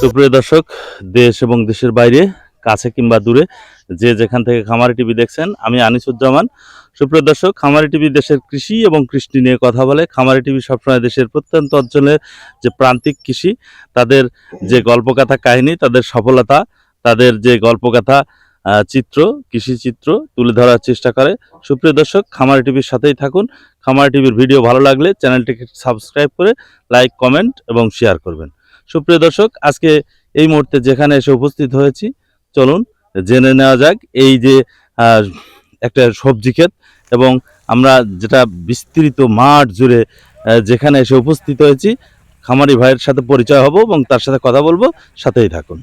সুপ্রিয় দর্শক, দেশ এবং দেশের বাইরে, কাছে কিংবা দূরে, যে যেখান থেকে খামারি টিভি দেখছেন, আমি আনিসুজ্জামান। সুপ্রিয় দর্শক, খামারি টিভি দেশের কৃষি এবং কৃষ্টি নিয়ে কথা বলে, খামারি টিভি সবসময় দেশের প্রত্যন্ত অঞ্চলের যে প্রান্তিক কৃষি, তাদের যে গল্পকথা কাহিনী, তাদের সফলতা, তাদের যে গল্পকথা চিত্র, কৃষি চিত্র তুলে ধরার চেষ্টা করে। সুপ্রিয় দর্শক, খামারি টিভির সাথেই থাকুন। খামারি টিভির ভিডিও ভালো লাগলে চ্যানেলটিকে সাবস্ক্রাইব করে লাইক, কমেন্ট এবং শেয়ার করবেন। সুপ্রিয় দর্শক, আজকে এই মুহূর্তে যেখানে এসে উপস্থিত হয়েছি, চলুন জেনে নেওয়া যাক এই যে একটা সবজি ক্ষেত এবং আমরা যেটা বিস্তৃত মাঠ জুড়ে যেখানে এসে উপস্থিত হয়েছি, খামারি ভাইয়ের সাথে পরিচয় হব এবং তার সাথে কথা বলব, সাথেই থাকুন।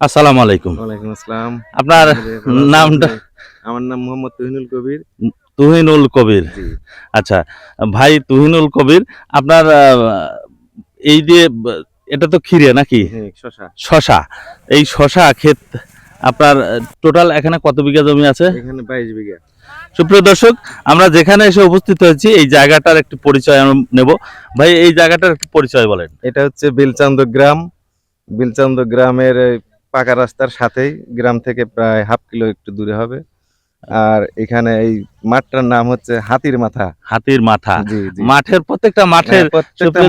আসসালামু আলাইকুম। ওয়ালাইকুম আসসালাম। আপনার নামটা? আমার নাম মোহাম্মদ তুহিনুল কবির। তুহিনুল কবির। আচ্ছা ভাই তুহিনুল কবির আপনার এই যে এটা তো খিরে নাকি? শশা শশা এই শশা ক্ষেত আপনার টোটাল এখানে কত বিঘা জমি আছে? এখানে বাইশ বিঘা। সুপ্রিয় দর্শক আমরা যেখানে এসে উপস্থিত হয়েছি এই জায়গাটার একটি পরিচয় নেব। ভাই এই জায়গাটার একটু পরিচয় বলেন। এটা হচ্ছে বিলচান্দ গ্রাম। বিলচান্দ গ্রামের পাকা রাস্তার সাথেই গ্রাম থেকে প্রায় হাফ কিলো একটু দূরে হবে। আর এখানে এই মাঠটার নাম হচ্ছে হাতির মাথা। হাতির মাথা। মাঠের প্রত্যেকটা মাঠের হ্যাঁ,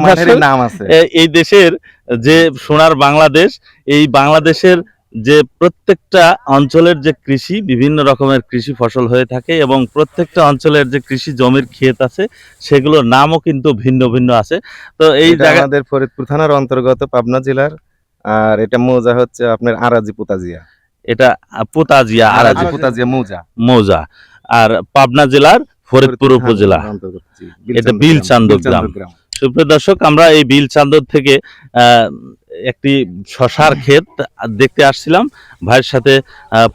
দর্শক, নাম আছে। এই দেশের যে সোনার বাংলাদেশ এই বাংলাদেশের যে প্রত্যেকটা অঞ্চলের যে কৃষি বিভিন্ন রকমের কৃষি ফসল হয়ে থাকে এবং প্রত্যেকটা অঞ্চলের যে কৃষি জমির ক্ষেত আছে সেগুলোর নামও কিন্তু ভিন্ন ভিন্ন আছে। তো এই এটা জায়গা আমাদের ফরিদপুর থানার অন্তর্গত পাবনা জেলার আর এটা মৌজা হচ্ছে আপনার আরাজি পোতাজিয়া। এটা পোতাজিয়া আরাজি। পোতাজিয়া মৌজা। মৌজা। আর পাবনা জেলার ফরিদপুর উপজেলা। এটা বিলচান্দ গ্রাম। সুপ্রিয় দর্শক আমরা এই বিল চান্দর থেকে একটি শশার ক্ষেত দেখতে আসছিলাম। ভাইয়ের সাথে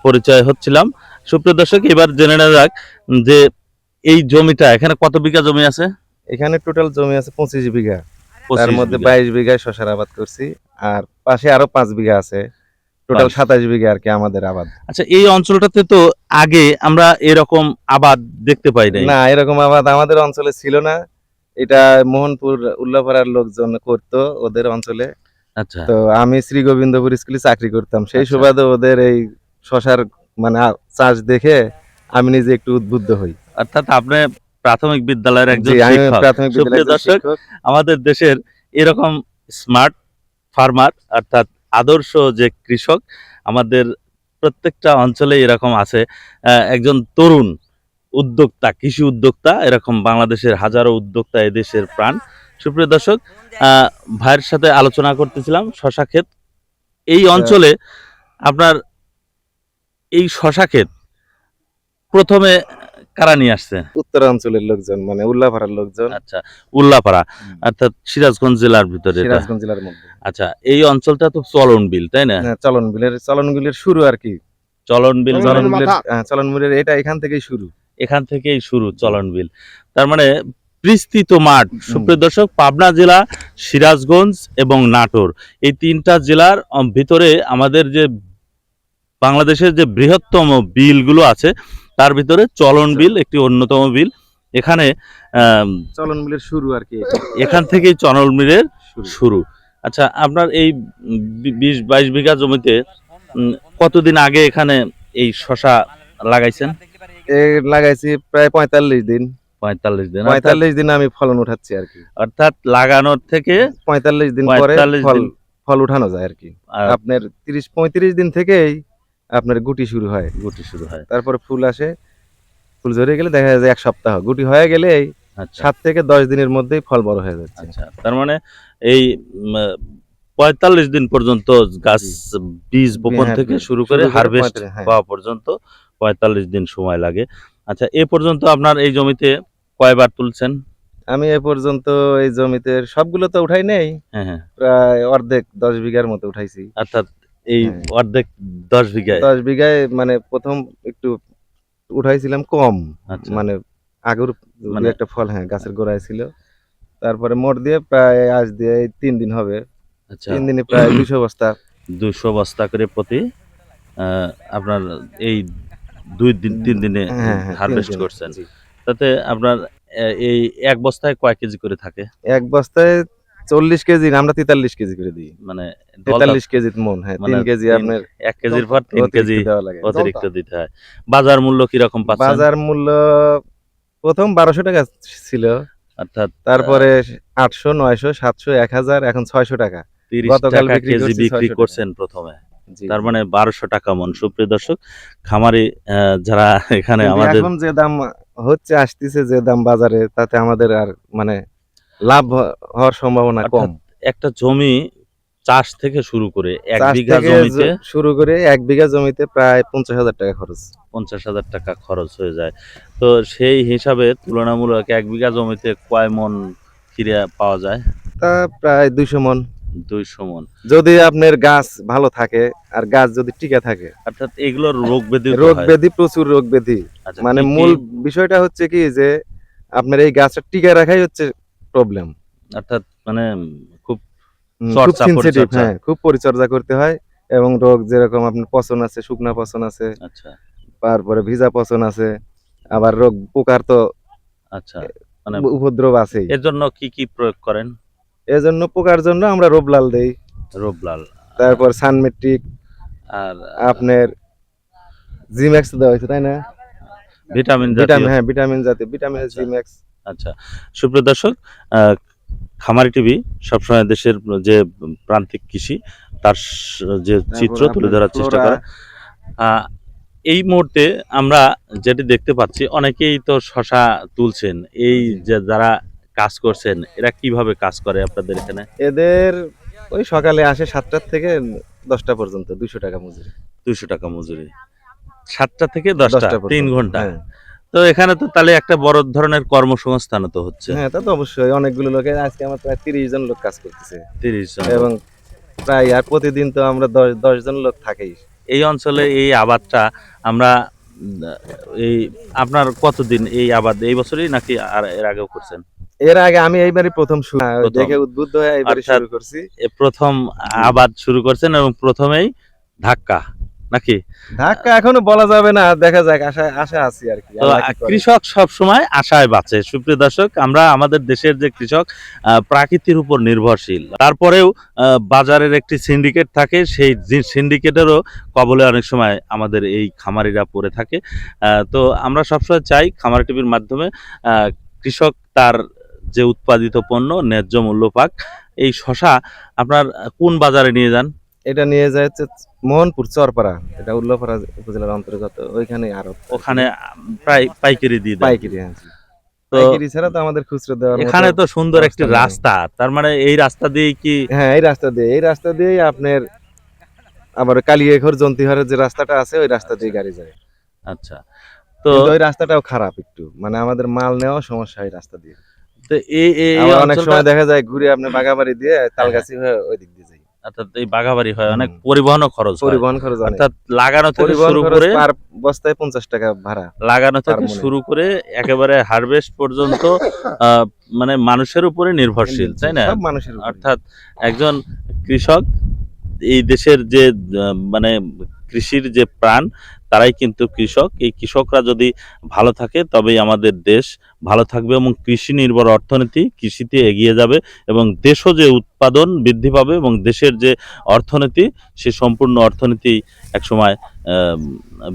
পরিচয় হচ্ছিলাম। সুপ্রিয় দর্শক এবার জেনে নেওয়া যাক যে এই জমিটা এখানে কত বিঘা জমি আছে? এখানে টোটাল জমি আছে পঁচিশ বিঘা। তার মধ্যে বাইশ বিঘায় শশার আবাদ করছি। আর পাশে আরও পাঁচ বিঘা আছে। টোটাল সাতাশ বিঘা আর কি আমাদের আবাদ। আচ্ছা এই অঞ্চলটাতে তো আগে আমরা এরকম আবাদ দেখতে পাই না এরকম আবাদ আমাদের অঞ্চলে ছিল না। এটা মোহনপুর উল্লাপাড়ার লোকজন করতো ওদের অঞ্চলে। আচ্ছা। তো আমি শ্রী গোবিন্দপুর স্কুলে চাকরি করতাম। সেই আচ্ছা। সুবাদে ওদের এই শশার মানে চাষ দেখে আমি নিজে একটু উদ্বুদ্ধ হই। অর্থাৎ আপনি প্রাথমিক বিদ্যালয়ের একজন প্রাথমিক দর্শক, আমাদের দেশের এরকম স্মার্ট ফার্মার অর্থাৎ আদর্শ যে কৃষক আমাদের প্রত্যেকটা অঞ্চলে এরকম আছে। একজন তরুণ উদ্যোক্তা কৃষি উদ্যোক্তা এরকম বাংলাদেশের হাজারো উদ্যোক্তা এদেশের প্রাণ। সুপ্রিয় দর্শক ভাইয়ের সাথে আলোচনা করতেছিলাম শশা ক্ষেত। এই অঞ্চলে আপনার এই শশা ক্ষেত প্রথমে কারা নিয়ে আসছে? উত্তরাঞ্চলের লোকজন মানে উল্লাপাড়ার লোকজন। আচ্ছা উল্লাপাড়া। অর্থাৎ সিরাজগঞ্জ জেলার ভিতরে সিরাজগঞ্জ জেলার মধ্যে। আচ্ছা এই অঞ্চলটা তো চলন বিল তাই না? হ্যাঁ, চলন বিলের চলন বিলের শুরু আর কি। চলন বিল চলন বিলের হ্যাঁ, চলন বিলের এটা এখান থেকেই শুরু। এখান থেকেই শুরু চলন বিল তার মানে বিস্তৃত মাঠ। সুপ্রিয় দর্শক পাবনা জেলা সিরাজগঞ্জ এবং নাটোর। এই তিনটা জেলার ভিতরে আমাদের যে বাংলাদেশের যে বৃহত্তম বিলগুলো আছে তার ভিতরে চলন বিল একটি অন্যতম বিল। এখানে চলন বিলের শুরু আর কি। এখান থেকেই চলন বিলের শুরু। আচ্ছা আপনার এই বিশ বাইশ বিঘা জমিতে কতদিন আগে এখানে এই শশা লাগাইছেন? লাগাইছি প্রায় পঁয়তাল্লিশ দিন। পঁয়তাল্লিশ দিন পঁয়তাল্লিশ দিন আমি ফলন উঠাচ্ছি আর কি। অর্থাৎ লাগানোর থেকে পঁয়তাল্লিশ দিন পরে ফল ফল উঠানো যায় আর কি। আপনার তিরিশ পঁয়ত্রিশ দিন থেকেই আপনার গুটি শুরু হয়। গুটি শুরু হয়। তারপরে ফুল আসে। ফুল ঝরে গেলে দেখা যায় এক সপ্তাহ। গুটি হয়ে গেলে এই আচ্ছা। সাত থেকে দশ দিনের মধ্যেই ফল বড় হয়ে যাচ্ছে। আচ্ছা। তার মানে এই পঁয়তাল্লিশ দিন পর্যন্ত গাছ বীজ বপন হ্যাঁ, থেকে শুরু শুরু করে হারভেস্ট 45 হ্যাঁ। পাওয়া পর্যন্ত পঁয়তাল্লিশ দিন সময় লাগে। আচ্ছা এ পর্যন্ত আপনার এই জমিতে কয়বার তুলছেন? আমি এ পর্যন্ত এই জমিতে সবগুলো তো উঠাই নেই। হ্যাঁ হ্যাঁ। প্রায় অর্ধেক দশ বিঘার মতো উঠাইছি। অর্থাৎ এই হ্যাঁ। অর্ধেক দশ বিঘায়? দশ বিঘায় মানে প্রথম একটু উঠাইছিলাম কম আচ্ছা। মানে আগের মানে- একটা ফল হ্যাঁ গাছের গোড়ায় ছিল। তারপরে মোট দিয়ে প্রায় আজ দিয়ে তিন দিন হবে। আচ্ছা। তিন দিনে প্রায় দুশো বস্তা। দুশো বস্তা করে প্রতি আপনার এই দুই দিন তিন দিনে হ্যাঁ হ্যাঁ হারভেস্ট করছেন। তাতে আপনার এই এক বস্তায় কয় কেজি করে থাকে? এক বস্তায় চল্লিশ কেজি না, আমরা তেতাল্লিশ কেজি করে দিই। মানে তেতাল্লিশ কেজি মন হ্যাঁ মানে তিন কেজি আপনার এক কেজির পর তিন কেজি অতিরিক্ত দিতে হয়। বাজার মূল্য কীরকম পাচ্ছেন? বাজার মূল্য প্রথম বারোশো টাকা ছিল। অর্থাৎ তারপরে আটশো নয়শো সাতশো এক হাজার এখন ছয়শো টাকা। তিরিশ গতকাল কেজি বিক্রি করছেন প্রথমে। তার মানে বারোশো টাকা মন। সুপ্রিয় দর্শক খামারি আহ, যারা এখানে আমাদের এখন যে দাম হচ্ছে আসতেছে যে দাম বাজারে তাতে আমাদের আর মানে লাভ হওয়ার সম্ভাবনা কম। একটা জমি চাষ থেকে শুরু করে এক বিঘা জমিতে শুরু করে এক বিঘা জমিতে প্রায় পঞ্চাশ হাজার টাকা খরচ। পঞ্চাশ হাজার টাকা খরচ হয়ে যায়। তো সেই হিসাবে তুলনামূলক এক বিঘা জমিতে কয় মন ফিরে পাওয়া যায়? তা প্রায় দুইশো মন। দুইশো মন। যদি আপনার গাছ ভালো থাকে আর গাছ যদি টিকে থাকে। অর্থাৎ এগুলোর রোগ ব্যাধি রোগ। ব্যাধি প্রচুর রোগ ব্যাধি। আচ্ছা, মানে মূল বিষয়টা হচ্ছে কি যে আপনার এই গাছটা টিকে রাখাই হচ্ছে প্রবলেম অর্থাৎ মানে খুব। হ্যাঁ খুব পরিচর্যা করতে হয় এবং রোগ যেরকম আপনার পচন আছে শুকনা পচন আছে আচ্ছা। তারপরে ভিজা পচন আছে আবার রোগ পোকার তো আচ্ছা মানে উপদ্রব আছে এর জন্য কি কি প্রয়োগ করেন? এর জন্য পোকার জন্য আমরা রোবলাল দেই। রোবলাল। তারপর সানমেট্রিক আর আপনার জিম্যাক্স দেওয়া হয়েছে তাই না? ভিটামিন ভিটামিন জাতীয় হ্যাঁ ভিটামিন জাতীয় ভিটামিন আচ্ছা। জিম্যাক্স আচ্ছা সুপ্রিয় দর্শক খামারি টিভি সবসময় দেশের যে প্রান্তিক কৃষি তার যে চিত্র তুলে ধরার চেষ্টা করে। এই মুহূর্তে আমরা যেটি দেখতে পাচ্ছি অনেকেই তো শশা তুলছেন। এই যে যারা কাজ করছেন এরা কীভাবে কাজ করে আপনাদের এখানে? এদের ওই সকালে আসে সাতটার থেকে দশটা পর্যন্ত দুইশো টাকা মজুরি। দুইশো টাকা মজুরি। সাতটা থেকে দশটা দশটা তিন ঘণ্টা। হ্যাঁ। তো এখানে তো তাহলে একটা বড় ধরনের কর্মসংস্থান তো হচ্ছে। হ্যাঁ তা তো অবশ্যই। অনেকগুলো লোকে আজকে আমার প্রায় তিরিশ জন লোক কাজ করতেছে। তিরিশ জন এবং প্রায় আর প্রতিদিন তো আমরা দশ দশ জন লোক থাকেই। এই অঞ্চলে এই আবাদটা আমরা এই আপনার কতদিন এই আবাদ? এই বছরই নাকি আর এর আগেও করছেন? এর আগে আমি এইবারই প্রথম শুরু প্রথম। দেখে উদ্বুদ্ধ হয়ে এইবারই শুরু করছি। প্রথম আবাদ শুরু করছেন এবং প্রথমেই ধাক্কা। নাকি? ধাক্কা এখনও বলা যাবে না দেখা যাক আশা আশা আছি আর কি। কৃষক সব সময় আশায় বাঁচে। সুপ্রিয় দর্শক আমরা আমাদের দেশের যে কৃষক প্রাকৃতির উপর নির্ভরশীল। তারপরেও বাজারের একটি সিন্ডিকেট থাকে সেই সিন্ডিকেটেরও কবলে অনেক সময় আমাদের এই খামারিরা পড়ে থাকে। আহ, তো আমরা সবসময় চাই খামার টিভির মাধ্যমে আহ, কৃষক তার যে উৎপাদিত পণ্য ন্যায্য মূল্য পাক। এই শশা আপনার কোন বাজারে নিয়ে যান? এটা নিয়ে যায় হচ্ছে মোহনপুর চরপাড়া। এটা উল্লাপাড়া উপজেলার অন্তর্গত। ওইখানে আরও ওখানে প্রায় পাইকারি দিয়ে পাইকারি হ্যাঁ তো ছাড়া তো আমাদের খুচরো দেওয়ার এখানে তো সুন্দর একটি রাস্তা তার মানে এই রাস্তা দিয়ে কি হ্যাঁ এই রাস্তা দিয়ে এই রাস্তা দিয়েই আপনার আবার কালিয়াঘর জন্তিহারের যে রাস্তাটা আছে ওই রাস্তা দিয়ে গাড়ি যায়। আচ্ছা তো ওই রাস্তাটাও খারাপ একটু। মানে আমাদের মাল নেওয়া সমস্যা হয় রাস্তা দিয়ে। তো এই অনেক সময় দেখা যায় ঘুরে আপনি বাগাবাড়ি দিয়ে তালগাছি হয়ে ওই দিক দিয়ে অর্থাৎ এই বাঘাবাড়ি হয় অনেক পরিবহন খরচ পরিবহন খরচ অর্থাৎ লাগানো থেকে শুরু করে পার বস্তায় পঞ্চাশ টাকা ভাড়া লাগানো থেকে শুরু করে একেবারে হারভেস্ট পর্যন্ত আহ, মানে মানুষের উপরে নির্ভরশীল তাই না? সব মানুষের অর্থাৎ একজন কৃষক এই দেশের যে মানে কৃষির যে প্রাণ, তারাই কিন্তু কৃষক। এই কৃষকরা যদি ভালো থাকে, তবেই আমাদের দেশ ভালো থাকবে এবং কৃষি নির্ভর অর্থনীতি কৃষিতে এগিয়ে যাবে এবং দেশও যে উৎপাদন বৃদ্ধি পাবে এবং দেশের যে অর্থনীতি, সে সম্পূর্ণ অর্থনীতি একসময়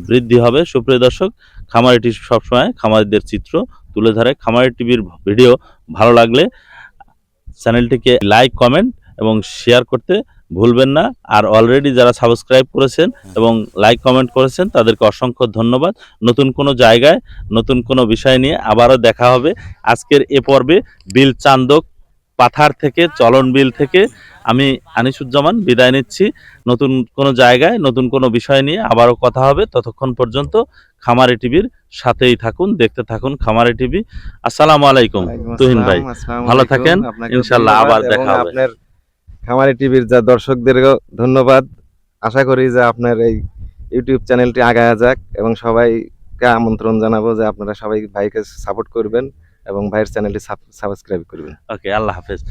বৃদ্ধি হবে। সুপ্রিয় দর্শক, খামারি টিভি সবসময় খামারিদের চিত্র তুলে ধরে। খামারি টিভির ভিডিও ভালো লাগলে চ্যানেলটিকে লাইক, কমেন্ট এবং শেয়ার করতে ভুলবেন না। আর অলরেডি যারা সাবস্ক্রাইব করেছেন এবং লাইক কমেন্ট করেছেন তাদেরকে অসংখ্য ধন্যবাদ। নতুন কোনো জায়গায় নতুন কোনো বিষয় নিয়ে আবারও দেখা হবে। আজকের এ পর্বে বিল চান্দক পাথার থেকে চলন বিল থেকে আমি আনিসুজ্জামান বিদায় নিচ্ছি। নতুন কোনো জায়গায় নতুন কোনো বিষয় নিয়ে আবারও কথা হবে। ততক্ষণ পর্যন্ত খামারি টিভির সাথেই থাকুন দেখতে থাকুন খামারি টিভি। আসসালামু আলাইকুম তুহিন ভাই, ভালো থাকেন, ইনশাল্লাহ আবার দেখা হবে। খামারি টিভির যা দর্শকদেরও ধন্যবাদ। আশা করি যে আপনার এই ইউটিউব চ্যানেলটি আগায় যাক এবং সবাইকে আমন্ত্রণ জানাব যে আপনারা সবাই ভাইকে সাপোর্ট করবেন এবং ভাইয়ের চ্যানেলটি সাবস্ক্রাইব করবেন। ওকে, আল্লাহ হাফেজ।